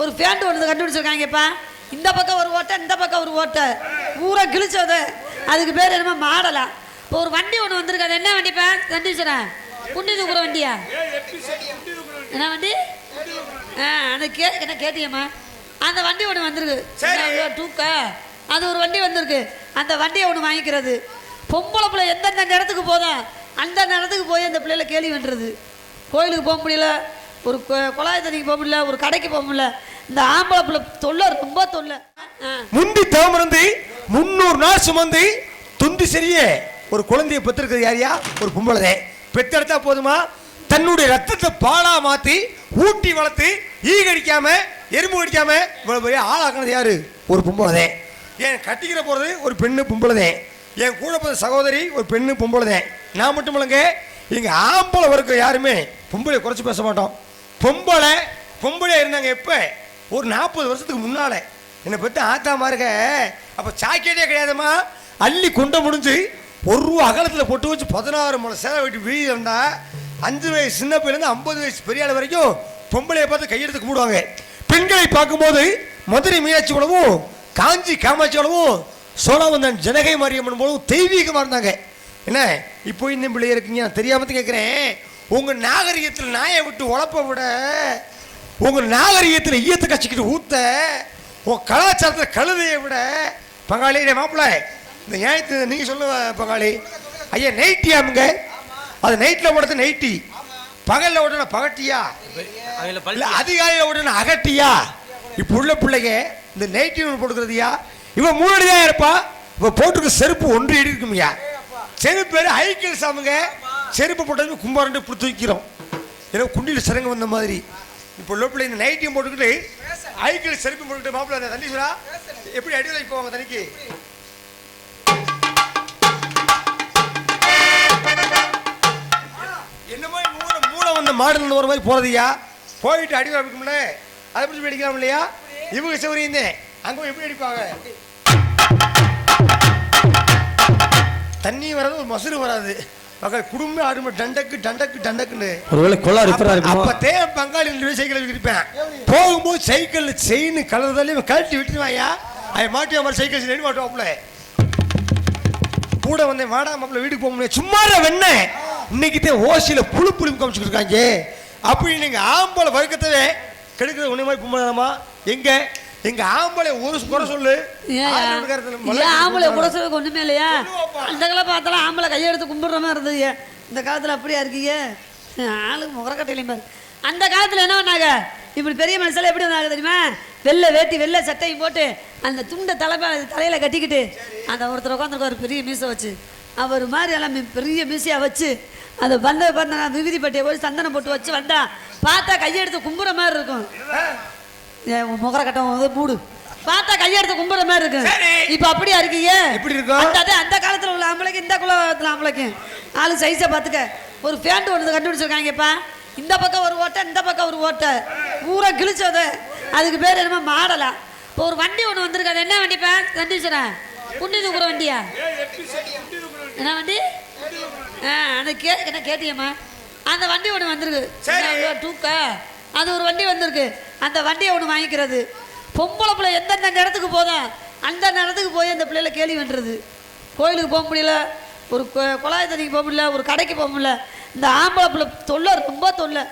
ஒரு ஃபேண்ட் ஒன்று கண்டுபிடிச்சிருக்காங்கப்பா. இந்த பக்கம் ஒரு ஓட்டை இந்த பக்கம் ஒரு ஓட்டை. பூரா கிழிச்சது. அதுக்கு பேர் என்னமோ மாடலா. இப்போ ஒரு வண்டி ஒன்று வந்திருக்கு. அது என்ன வண்டிப்பா? கண்டுபிடிச்சிடறேன் குண்டி தூக்குற வண்டியா? என்ன வண்டி? ஆ அந்த கே என்ன கேட்டியம்மா அந்த வண்டி ஒன்று வந்திருக்கு. தூக்க. அது ஒரு வண்டி வந்திருக்கு. அந்த வண்டியை ஒன்று வாங்கிக்கிறது. பொம்பளை பிள்ளை எந்தெந்த இடத்துக்கு போதும் அந்த இடத்துக்கு போய் அந்த பிள்ளைல கேள்வி பண்ணுறது கோயிலுக்கு போக முடியல. ஒரு குழாய் தண்ணிக்கு போக முடியல ஒரு கடைக்கு போக முடியல. இந்த ஆம்பளை பிள்ளை தொல்லை ரொம்ப தொல்லை. முந்தி தவமிருந்து முன்னூறு நாள் சுமந்து துண்டு சரியே ஒரு குழந்தையை பெற்றிருக்கிறது யாரியா ஒரு பொம்பளை. பெற்றெடுத்தா போதுமா? தன்னுடைய ரத்தத்தை பாலா மாத்தி ஊட்டி வளர்த்து ஈகடிக்காம எறும்பு கடிக்காம இவ்வளவு பெரிய ஆளாக்குனது யாரு? ஒரு பொம்பளை. ஏன் கட்டிக்கிற போறது ஒரு பெண்ணு பொம்பளை. என் கூட பிறந்த சகோதரி ஒரு பெண்ணு பொம்பளை. நான் மட்டும் இல்லைங்க இங்கே ஆம்பளை வர்க்க யாருமே பொம்பளை குறைச்சி பேச மாட்டோம். பொம்பளை பொம்பளை இருந்தாங்க எப்போ? ஒரு நாற்பது வருஷத்துக்கு முன்னால். என்னை பற்றி ஆத்தாமா இருக்க அப்போ சாக்கெட்டே கிடையாதும்மா. அள்ளி குண்டை முடிஞ்சு ஒரு ரூபா அகலத்தில் பொட்டு வச்சு பதினாறு மலை சேலை வெட்டி வீழி இருந்தா அஞ்சு வயசு சின்ன பிள்ளைலேருந்து ஐம்பது வயசு பெரிய ஆள் வரைக்கும் பொம்பளையை பார்த்து கையெடுத்து கும்பிடுவாங்க. பெண்களை பார்க்கும்போது மதுரை மீனாட்சி குளமும் காஞ்சி காமாட்சி குளமும் சோழவந்தன் ஜனகை மாரியம்மன் போலவும் தெய்வீகமாக இருந்தாங்க. என்ன? இப்போ இன்னும் பிள்ளை இருக்கீங்க நான் தெரியாம தான் கேட்குறேன் உங்கள் நாகரிகத்தில் நாயை விட்டு உழப்ப விட உங்க நாகரிகத்தில் ஈயத்தை கச்சிக்கிட்டு ஊத்த உன் கலாச்சாரத்தில் கழுதையை விட பங்காளி மாப்பிள்ள இந்த நியாயத்தை நீங்க சொல்லுங்க பங்காளி. ஐயா நைட்டியாமுங்க அது நைட்டில் ஓடுறது நைட்டி பகல்ல ஓடுன பகட்டியா? இல்ல அதிகாலையில் ஓடுன அகட்டியா? இப்போ உள்ள பிள்ளைங்க இந்த நைட்டி ஒன்று போட்டுக்கிறதுயா இவன் மூணு தான் இருப்பா? இவன் போட்டுருக்க செருப்பு ஒன்று இருக்குமையா செருப்பு பேர் ஹைக்கிள் சாமுங்க செருப்பு போட்டது கும்பாரண்டு இப்படி தூக்கிறோம் ஏன்னா குண்டியில் சிறங்க வந்த மாதிரி. இப்போ லோப்பில் இந்த நைட்டியும் போட்டுக்கிட்டு ஹைக்கிள் செருப்பு போட்டுக்கிட்டு மாப்பிள்ள தண்ணி சொல்றா எப்படி அடி வைக்க போவாங்க தண்ணிக்கு என்னமோ மூளை மூளை வந்த மாடல் ஒரு மாதிரி போகிறதையா போயிட்டு அடி வைக்கணும்ல அதை பிடிச்சி அடிக்கலாம் இல்லையா? இவங்க சௌரியந்தே அங்கே போய் எப்படி அடிப்பாங்க? தண்ணி வராது ஒரு மசுறு வராது. மக்கள் குடும்பம் ஆடுமே டண்டக்கு டண்டக்கு டண்டக்குன்னு. ஒருவேளை கொள்ளா ரிப்பேரா இருக்குமோ? பங்காளி சைக்கிள் இருப்பேன் போகும்போது சைக்கிள் செயின் கலர்தாலே கழட்டி விட்டுருவாயா அவன் மாட்டி மாதிரி சைக்கிள் செயின் மாட்டுவாப்புல கூட வந்தேன் வாடா மாப்பிள்ள வீட்டுக்கு போக முடியாது சும்மா வெண்ண. இன்னைக்கு தான் ஓசியில புழு புளி காமிச்சுட்டு இருக்காங்க. அப்படி நீங்க ஆம்பளை வர்க்கத்தவே கெடுக்கிறது ஒண்ணு மாதிரி கும்பலாமா எங்க? எங்க ஆம்பளை ஒரு குறை சொல்லு. ஆம்பளை குடிச்சு குடசதுக்கு ஒன்றுமே இல்லையா. அந்த காலம் பார்த்தாலும் ஆம்பளை கையெடுத்து கும்பிடுற மாதிரி இருந்தது இந்த காலத்தில் அப்படியா இருக்கீங்க? ஆளு முகரக்கட்டையிலையும் பாரு. அந்த காலத்தில் என்ன பண்ணாங்க? இப்படி பெரிய மனுஷால எப்படி வந்தாங்க தெரியுமா? வெள்ளை வேட்டி வெள்ளை சட்டையும் போட்டு அந்த துண்டை தலைமை தலையில் கட்டிக்கிட்டு அந்த ஒருத்தர் உட்காந்துருக்காரு பெரிய மீசை வச்சு அவர் மாதிரி எல்லாம் பெரிய மீசையாக வச்சு அதை வந்த விபூதி பட்டியை போய் சந்தனம் போட்டு வச்சு வந்தா பார்த்தா கையெடுத்து கும்புற மாதிரி இருக்கும். முகர கட்டம் வந்து மூடு. பார்த்தா கையெடுத்து கும்புற மாதிரி இருக்கு. இப்ப அப்படியா இருக்கீங்க? எப்படி இருக்கும்? அந்த அந்த காலத்துல உள்ள ஆம்பளைக்கு இந்த குலத்துல ஆம்பளைக்கு. ஆளு சைஸை பார்த்துக்க. ஒரு ஃபேண்ட் ஒன்று கண்டுபிடிச்சிருக்காங்கப்பா இந்த பக்கம் ஒரு ஓட்டை இந்த பக்கம் ஒரு ஓட்டை. பூரா கிழிச்சது. அதுக்கு பேர் என்னமோ மாடலா. இப்போ ஒரு வண்டி ஒன்று வந்திருக்கு. அது என்ன வண்டிப்பா கண்டுபிடிச்சிடறேன். குண்டி தூக்குற வண்டியா? என்ன வண்டி? ஆ அந்த கே என்ன கேட்டியம்மா? அந்த வண்டி ஒன்று வந்திருக்கு. சரி. அது ஒரு வண்டி வந்திருக்கு. அந்த வண்டியை ஒன்று வாங்கிக்கிறது. பொம்பளை பிள்ளை எந்தெந்த இடத்துக்கு போதும் அந்த இடத்துக்கு போய் அந்த பிள்ளைல கேள்வி பண்ணுறது கோயிலுக்கு போக முடியல ஒரு குழாய் தண்ணிக்கு போக முடியல ஒரு கடைக்கு போக முடியல. இந்த ஆம்பளை பிள்ளை தொல்லை ரொம்ப தொல்லை.